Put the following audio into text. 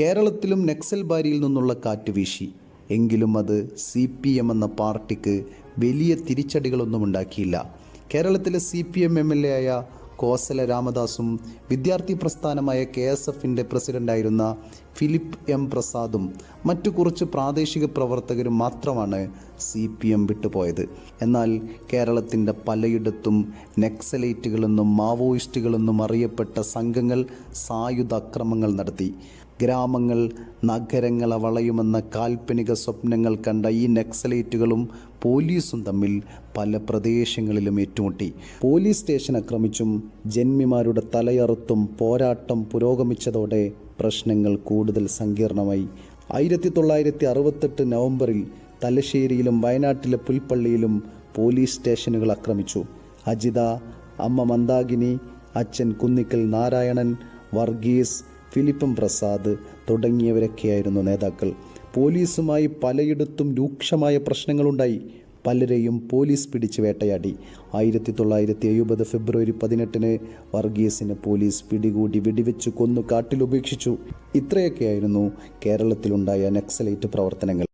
കേരളത്തിലും നക്സൽ ബാരിയിൽ നിന്നുള്ള കാറ്റ് വീശി. എങ്കിലും അത് സി പി എം എന്ന പാർട്ടിക്ക് വലിയ തിരിച്ചടികളൊന്നും ഉണ്ടാക്കിയില്ല. കേരളത്തിലെ C P M M L A ആയ കോസല രാമദാസും വിദ്യാർത്ഥി പ്രസ്ഥാനമായ കെ എസ് എഫിന്റെ പ്രസിഡന്റായിരുന്ന ഫിലിപ്പ് എം പ്രസാദും മറ്റു കുറച്ച് പ്രാദേശിക പ്രവർത്തകരും മാത്രമാണ് സി പി എം വിട്ടുപോയത്. എന്നാൽ കേരളത്തിന്റെ പലയിടത്തും നക്സലൈറ്റുകളെന്നും മാവോയിസ്റ്റുകളെന്നും അറിയപ്പെട്ട സംഘങ്ങൾ സായുധ അക്രമങ്ങൾ നടത്തി. ഗ്രാമങ്ങൾ നഗരങ്ങളെ വളയുമെന്ന കാൽപ്പനിക സ്വപ്നങ്ങൾ കണ്ട ഈ നക്സലേറ്റുകളും പോലീസും തമ്മിൽ പല പ്രദേശങ്ങളിലും ഏറ്റുമുട്ടി. പോലീസ് സ്റ്റേഷൻ ആക്രമിച്ചും ജന്മിമാരുടെ തലയറുത്തും പോരാട്ടം പുരോഗമിച്ചതോടെ പ്രശ്നങ്ങൾ കൂടുതൽ സങ്കീർണമായി. ആയിരത്തി തൊള്ളായിരത്തി അറുപത്തെട്ട് നവംബറിൽ തലശ്ശേരിയിലും വയനാട്ടിലെ പുൽപ്പള്ളിയിലും പോലീസ് സ്റ്റേഷനുകൾ ആക്രമിച്ചു. അജിത അമ്മ മന്ദാകിനി അച്ഛൻ കുന്നിക്കൽ നാരായണൻ വർഗീസ് ഫിലിപ്പം പ്രസാദ് തുടങ്ങിയവരൊക്കെയായിരുന്നു നേതാക്കൾ. പോലീസുമായി പലയിടത്തും രൂക്ഷമായ പ്രശ്നങ്ങളുണ്ടായി. പലരെയും പോലീസ് പിടിച്ച് വേട്ടയാടി. ആയിരത്തി തൊള്ളായിരത്തി എഴുപത് ഫെബ്രുവരി പതിനെട്ടിന് വർഗീസിനെ പോലീസ് പിടികൂടി വെടിവെച്ച് കൊന്നു കാട്ടിൽ കാട്ടിലുപേക്ഷിച്ചു ഇത്രയൊക്കെയായിരുന്നു കേരളത്തിലുണ്ടായ നക്സലൈറ്റ് പ്രവർത്തനങ്ങൾ.